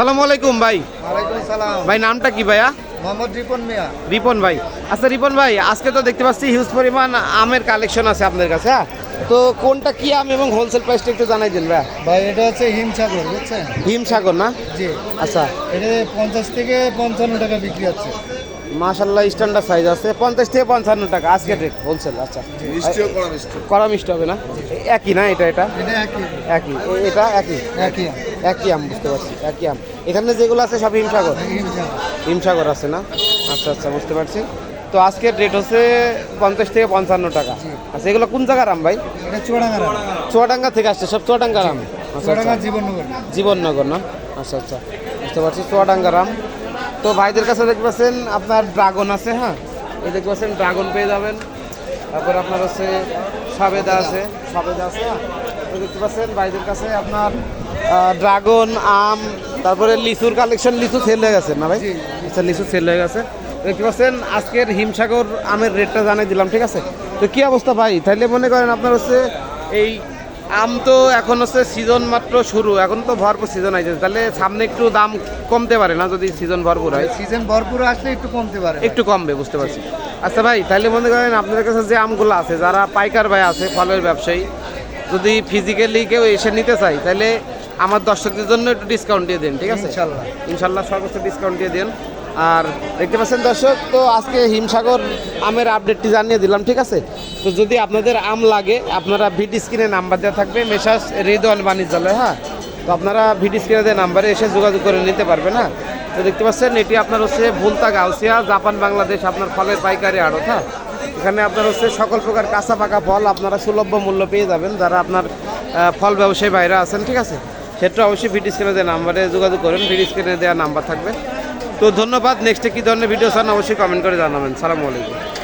আসসালামু আলাইকুম ভাই। সালাম। ভাই নামটা কি ভাইয়া? মোহাম্মদ রিপন মিয়া। রিপন ভাই। আচ্ছা রিপন ভাই আজকে তো দেখতে পাচ্ছি হিউজ পরিমাণ আমের কালেকশন আছে আপনার কাছে হ্যাঁ? তো কোনটা কি আম এবং হোলসেল প্রাইসটা একটু জানাই দিন ভাই ভাই এটা হচ্ছে হিমসাগর বুঝছেন? হিমসাগর না? জি। আচ্ছা। এটা পঞ্চাশ থেকে পঞ্চান্ন টাকা বিক্রি হচ্ছে। মাশাল্লাহ স্ট্যান্ডার্ড সাইজ আছে। পঞ্চাশ থেকে পঞ্চান্ন টাকা আজকে রেট হোলসেল আচ্ছা। করা মিষ্টি হবে না? একই না এটা এটা? একই। একই। এটা একই? একই একই আম বুঝতে পারছি একই আম। এখানে যেগুলো আছে সব হিমসাগর? হিমসাগর। হিমসাগর আছে না? আচ্ছা আচ্ছা বুঝতে পারছি। তো আজকের রেট হচ্ছে পঞ্চাশ থেকে পঞ্চান্ন টাকা। আচ্ছা এগুলো কোন জায়গার আম ভাই? চুয়াডাঙ্গা থেকে আসছে সব চুয়াডাঙ্গার আম? আচ্ছা আচ্ছা। জীবননগর। জীবননগর না? আচ্ছা আচ্ছা বুঝতে পারছি চুয়াডাঙ্গার আম। তো ভাইদের কাছে দেখতে পাচ্ছেন আপনার ড্রাগন আছে হ্যাঁ? এই দেখতে পাচ্ছেন ড্রাগন পেয়ে যাবেন। তারপর আপনার হচ্ছে সাবেদা আছে সাবেদা আছে হ্যাঁ? তো দেখতে পাচ্ছেন ভাইদের কাছে আপনার ড্রাগন আম তারপরে লিচুর কালেকশন লিচু সেল হয়ে গেছে না ভাই। আচ্ছা লিচু সেল হয়ে গেছে। দেখতে পাচ্ছেন আজকের হিমসাগর আমের রেটটা জানাই দিলাম ঠিক আছে? তো কী অবস্থা ভাই? তাহলে মনে করেন আপনার হচ্ছে এই আম তো এখন হচ্ছে সিজন মাত্র শুরু এখন তো ভরপুর সিজন আছে তাহলে সামনে একটু দাম কমতে পারে না যদি সিজন ভরপুর হয়? সিজন ভরপুর আসলে একটু কমতে পারে একটু কমবে বুঝতে পারছি। আচ্ছা ভাই তাহলে মনে করেন আপনাদের কাছে যে আমগুলো আছে যারা পাইকার ভাই আছে ফলের ব্যবসায়ী যদি ফিজিক্যালি কেউ এসে নিতে চাই তাহলে আমার দর্শকদের জন্য একটু ডিসকাউন্ট দিয়ে দিন ঠিক আছে? ইনশাল্লাহ। ইনশাল্লাহ সর্বোচ্চ ডিসকাউন্ট দিয়ে দিন। আর দেখতে পাচ্ছেন দর্শক, তো আজকে হিমসাগর আমের আপডেটটি জানিয়ে দিলাম, ঠিক আছে? তো যদি আপনাদের আম লাগে, আপনারা ভিডি স্ক্রিনে নাম্বার দেওয়া থাকবে, মেসাস রিদওয়ান বাণিজ্যালয় হ্যাঁ? তো আপনারা ভিডি স্ক্রিনে দেওয়া নাম্বারে এসে যোগাযোগ করে নিতে পারবেন হ্যাঁ? তো দেখতে পাচ্ছেন, এটি আপনার হচ্ছে ভুলতা গাউসিয়া, জাপান, বাংলাদেশ, আপনার ফলের পাইকারি আড়ত হ্যাঁ? এখানে আপনার হচ্ছে সকল প্রকার কাঁচা পাকা ফল আপনারা সুলভ্য মূল্য পেয়ে যাবেন, যারা আপনার ফল ব্যবসায়ী বাইরে আছেন, ঠিক আছে? সেটা অবশ্যই ভিডিও স্ক্রিনে দেওয়া নাম্বারে যোগাযোগ করেন, ভিডিও স্ক্রিনে দেওয়া নাম্বার থাকবে। তো ধন্যবাদ। নেক্সটে কী ধরনের ভিডিও চান অবশ্যই কমেন্ট করে জানাবেন। সালামু আলাইকুম।